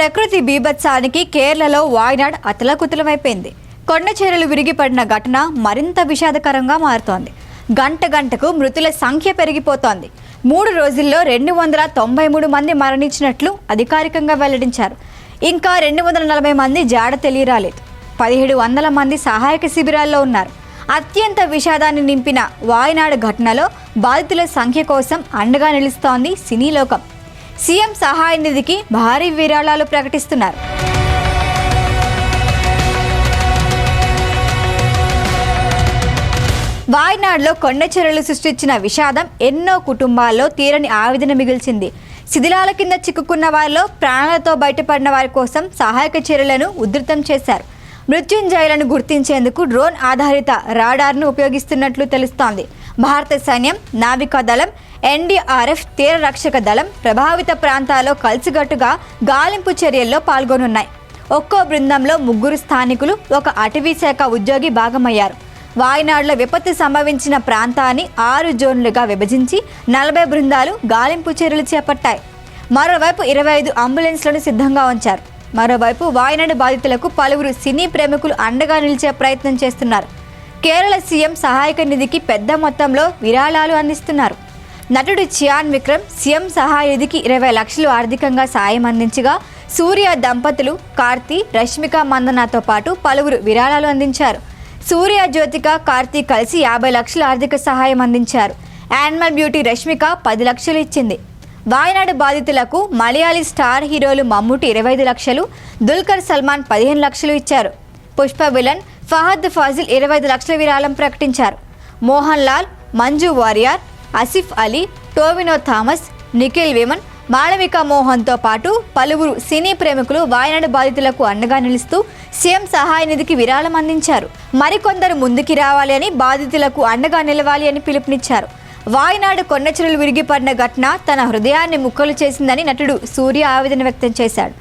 ప్రకృతి బీభత్సానికి కేరళలో వాయనాడ్ అతలకుతలమైపోయింది. కొండ చీరలు విరిగిపడిన ఘటన మరింత విషాదకరంగా మారుతోంది. గంట గంటకు మృతుల సంఖ్య పెరిగిపోతోంది. మూడు రోజుల్లో రెండు వందల తొంభై మూడు మంది మరణించినట్లు అధికారికంగా వెల్లడించారు. ఇంకా రెండు వందల నలభై మంది జాడ తెలియరాలేదు. పదిహేడు వందల మంది సహాయక శిబిరాల్లో ఉన్నారు. అత్యంత విషాదాన్ని నింపిన వాయనాడు ఘటనలో బాధితుల సంఖ్య కోసం అండగా నిలుస్తోంది సినీలోకం. సీఎం సహాయ నిధికి భారీ విరాళాలు ప్రకటిస్తున్నారు. వాయనాడులో కొండ చర్యలు సృష్టించిన విషాదం ఎన్నో కుటుంబాల్లో తీరని ఆవేదన మిగిల్చింది. శిథిలాల కింద చిక్కుకున్న వారిలో ప్రాణాలతో బయటపడిన వారి కోసం సహాయక చర్యలను ఉధృతం చేశారు. మృత్యుంజయులను గుర్తించేందుకు డ్రోన్ ఆధారిత రాడార్ను ఉపయోగిస్తున్నట్లు తెలుస్తోంది. భారత సైన్యం నావికాదళం ఎన్డీఆర్ఎఫ్ తీర రక్షక దళం ప్రభావిత ప్రాంతాల్లో కలిసిగట్టుగా గాలింపు చర్యల్లో పాల్గొనున్నాయి. ఒక్కో బృందంలో ముగ్గురు స్థానికులు ఒక అటవీ శాఖ ఉద్యోగి భాగమయ్యారు. వాయనాడులో విపత్తు సంభవించిన ప్రాంతాన్ని ఆరు జోన్లుగా విభజించి నలభై బృందాలు గాలింపు చర్యలు చేపట్టాయి. మరోవైపు ఇరవై ఐదు అంబులెన్స్లను సిద్ధంగా ఉంచారు. మరోవైపు వాయనాడు బాధితులకు పలువురు సినీ ప్రేమికులు అండగా నిలిచే ప్రయత్నం చేస్తున్నారు. కేరళ సీఎం సహాయక నిధికి పెద్ద మొత్తంలో విరాళాలు అందిస్తున్నారు. నటుడు చియాన్ విక్రమ్ సీఎం సహాయనిధికి ఇరవై లక్షలు ఆర్థికంగా సాయం అందించగా సూర్య దంపతులు కార్తీ రష్మిక మందనాతో పాటు పలువురు విరాళాలు అందించారు. సూర్య జ్యోతిక కార్తీ కలిసి యాభై లక్షల ఆర్థిక సహాయం అందించారు. యానిమల్ బ్యూటీ రష్మిక పది లక్షలు ఇచ్చింది. వాయనాడు బాధితులకు మలయాళీ స్టార్ హీరోలు మమ్ముటి ఇరవై ఐదు లక్షలు దుల్కర్ సల్మాన్ పదిహేను లక్షలు ఇచ్చారు. పుష్ప విలన్ ఫహద్ ఫాజిల్ ఇరవై ఐదు లక్షల విరాళం ప్రకటించారు. మోహన్ లాల్ మంజు వారియర్ ఆసిఫ్ అలీ టోవినో థామస్ నిఖిల్ విమన్ మాళవిక మోహన్తో పాటు పలువురు సినీ ప్రేమికులు వాయనాడు బాధితులకు అండగా నిలుస్తూ సీఎం సహాయ నిధికి విరాళం అందించారు. మరికొందరు ముందుకి రావాలి అని బాధితులకు అండగా నిలవాలి అని పిలుపునిచ్చారు. వాయనాడు కొండచెరులు విరిగిపడిన ఘటన తన హృదయాన్ని ముక్కలు చేసిందని నటుడు సూర్య ఆవేదన వ్యక్తం చేశాడు.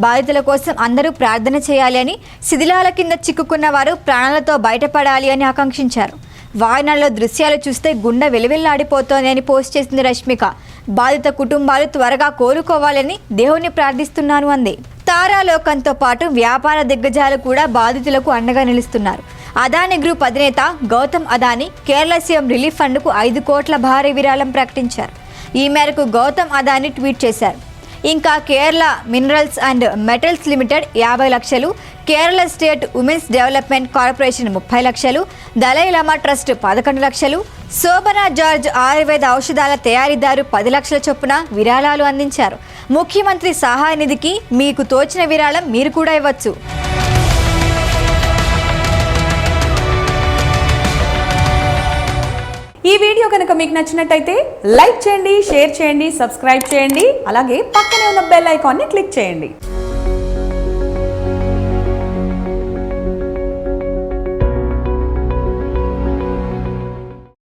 బాధితుల కోసం అందరూ ప్రార్థన చేయాలి అని శిథిలాల కింద చిక్కుకున్న వారు ప్రాణాలతో బయటపడాలి అని ఆకాంక్షించారు. వాహనాల్లో దృశ్యాలు చూస్తే గుండె వెలువెల్లాడిపోతోంది అని పోస్ట్ చేసింది రష్మిక. బాధిత కుటుంబాలు త్వరగా కోలుకోవాలని దేవుణ్ణి ప్రార్థిస్తున్నాను అంది. తారాలోకంతో పాటు వ్యాపార దిగ్గజాలు కూడా బాధితులకు అండగా నిలుస్తున్నారు. అదాని గ్రూప్ అధినేత గౌతమ్ అదాని కేరళ సీఎం రిలీఫ్ ఫండ్కు ఐదు కోట్ల భారీ విరాళం ప్రకటించారు. ఈ మేరకు గౌతమ్ అదాని ట్వీట్ చేశారు. ఇంకా Kerala minerals and metals limited యాభై లక్షలు Kerala state women's development corporation ముప్పై లక్షలు దలైలామా ట్రస్ట్ పదకొండు లక్షలు శోభనా జార్జ్ ఆయుర్వేద ఔషధాల తయారీదారు పది లక్షల చొప్పున విరాళాలు అందించారు. ముఖ్యమంత్రి సహాయ నిధికి మీకు తోచిన విరాళం మీరు కూడా ఇవ్వచ్చు. ఈ వీడియో కనుక మీకు నచ్చినట్టయితే లైక్ చేయండి షేర్ చేయండి సబ్స్క్రైబ్ చేయండి అలాగే పక్కనే ఉన్న బెల్ ఐకాన్ని క్లిక్ చేయండి.